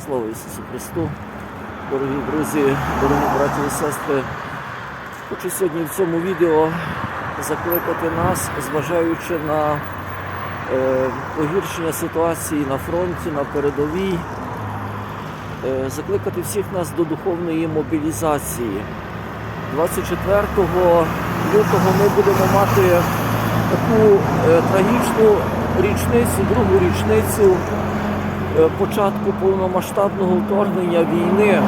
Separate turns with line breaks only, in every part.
Слава Ісусу Христу! Дорогі друзі, дорогі браті і сестри, хочу сьогодні в цьому відео закликати нас, зважаючи на е, погіршення ситуації на фронті, на передовій, е, закликати всіх нас до духовної мобілізації. 24 лютого ми будемо мати таку е, трагічну річницю, другу річницю початку повномасштабного вторгнення війни.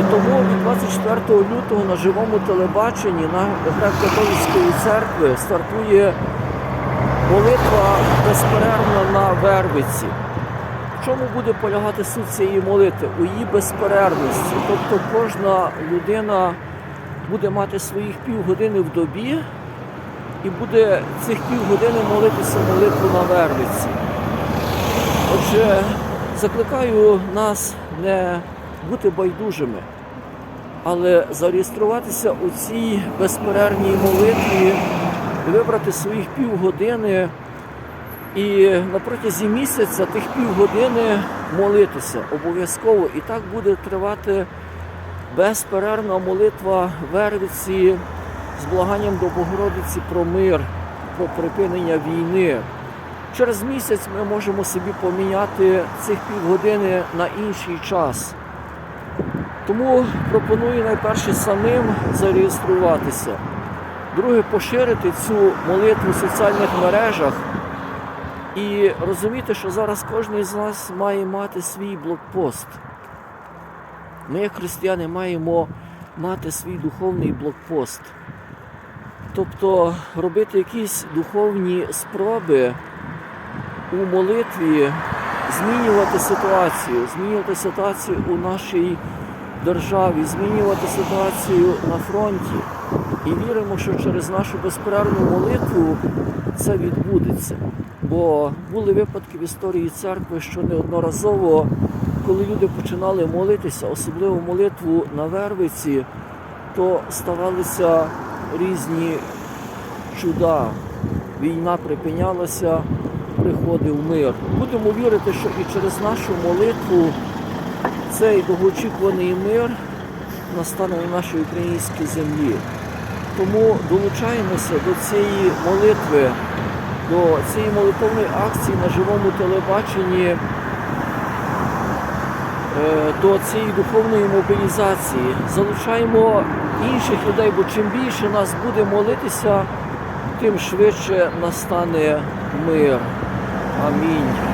І тому від 24 лютого на живому телебаченні на греко-католицької церкви стартує молитва безперервна на Вервиці. В чому буде полягати суть цієї молитви? У її безперервності. Тобто кожна людина буде мати своїх півгодини в добі і буде цих півгодини молитися молитву на Вервиці. Отже, закликаю нас не бути байдужими, але зареєструватися у цій безперервній молитві, вибрати своїх півгодини і на протязі місяця тих півгодини молитися обов'язково. І так буде тривати безперервна молитва Вервиці з благанням до Богородиці про мир, про припинення війни. Через місяць ми можемо собі поміняти цих півгодини на інший час. Тому пропоную найперше самим зареєструватися. Друге, поширити цю молитву в соціальних мережах і розуміти, що зараз кожен з нас має мати свій блокпост. Ми, як християни, маємо мати свій духовний блокпост. Тобто робити якісь духовні спроби у молитві змінювати ситуацію, змінювати ситуацію у нашій державі, змінювати ситуацію на фронті. І віримо, що через нашу безперервну молитву це відбудеться. Бо були випадки в історії церкви, що неодноразово, коли люди починали молитися, особливо молитву на Вервиці, то ставалися різні чуда. Війна припинялася, приходив мир. Будемо вірити, що і через нашу молитву цей довгоочікуваний мир настане на нашій українській землі. Тому долучаємося до цієї молитви, до цієї молитовної акції на живому телебаченні, е, до цієї духовної мобілізації. Залучаємо інших людей, бо чим більше нас буде молитися, тим швидше настане мир. Амінь.